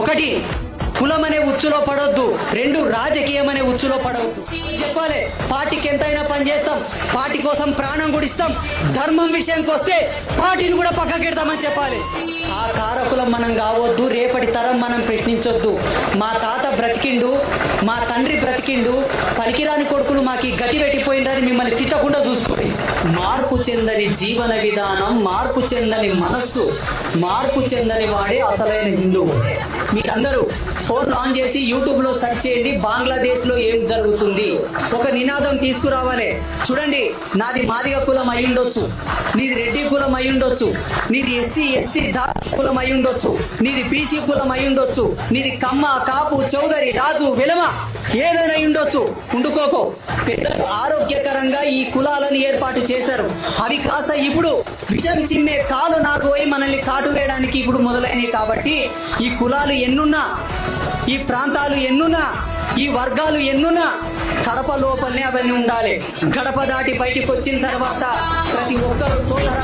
ఒకటి కులం అనే ఉచ్చులో పడొద్దు. రెండు రాజకీయం అనే ఉచ్చులో పడవద్దు చెప్పాలి పార్టీకి ఎంతైనా పని చేస్తాం. పార్టీ కోసం ప్రాణం కూడా ఇస్తాం. ధర్మం విషయానికి వస్తే పార్టీని కూడా పక్కకెడతామని చెప్పాలి. ఆ కారకులం మనం కావద్దు రేపటి తరం మనం ప్రశ్నించొద్దు. మా తాత బ్రతికిండు మా తండ్రి బ్రతికిండు పనికిరాని కొడుకులు మాకు గతి పెట్టిపోయిందని మిమ్మల్ని తిట్టకుండా చూసుకోండి. మార్పు చెందని జీవన విధానం మార్పు చెందని మనస్సు మార్పు చెందని వాడే అసలైన హిందువు. మీరందరూ ఫోన్ ఆన్ చేసి యూట్యూబ్లో సెర్చ్ చేయండి. బంగ్లాదేశ్లో ఏం జరుగుతుంది? ఒక నినాదం తీసుకురావాలి. చూడండి నాది మాదిగ కులం అయి ఉండొచ్చు. నీది రెడ్డి కులం అయి ఉండొచ్చు. నీది ఎస్సీ ఎస్టీ దా కులం అయి ఉండొచ్చు. నీది బీసీ కులం అయి ఉండొచ్చు. నీది కమ్మ కాపు చౌదరి రాజు విలమ ఏదైనా ఉండొచ్చు. ఉండుకోకో. పెద్దలు ఆరోగ్యకరంగా ఈ కులాలను ఏర్పాటు చేశారు. అవి కాస్త ఇప్పుడు విజం చిమ్మే కాలు నాకు పోయి మనల్ని కాటు వేయడానికి ఇప్పుడు మొదలైనవి కాబట్టి ఈ కులాలు ఎన్నున్నా ఈ ప్రాంతాలు ఎన్నున్నా ఈ వర్గాలు ఎన్నున్నా కడప లోపలనే అవన్నీ ఉండాలి. గడప దాటి బయటికి వచ్చిన తర్వాత ప్రతి ఒక్కరు సోదర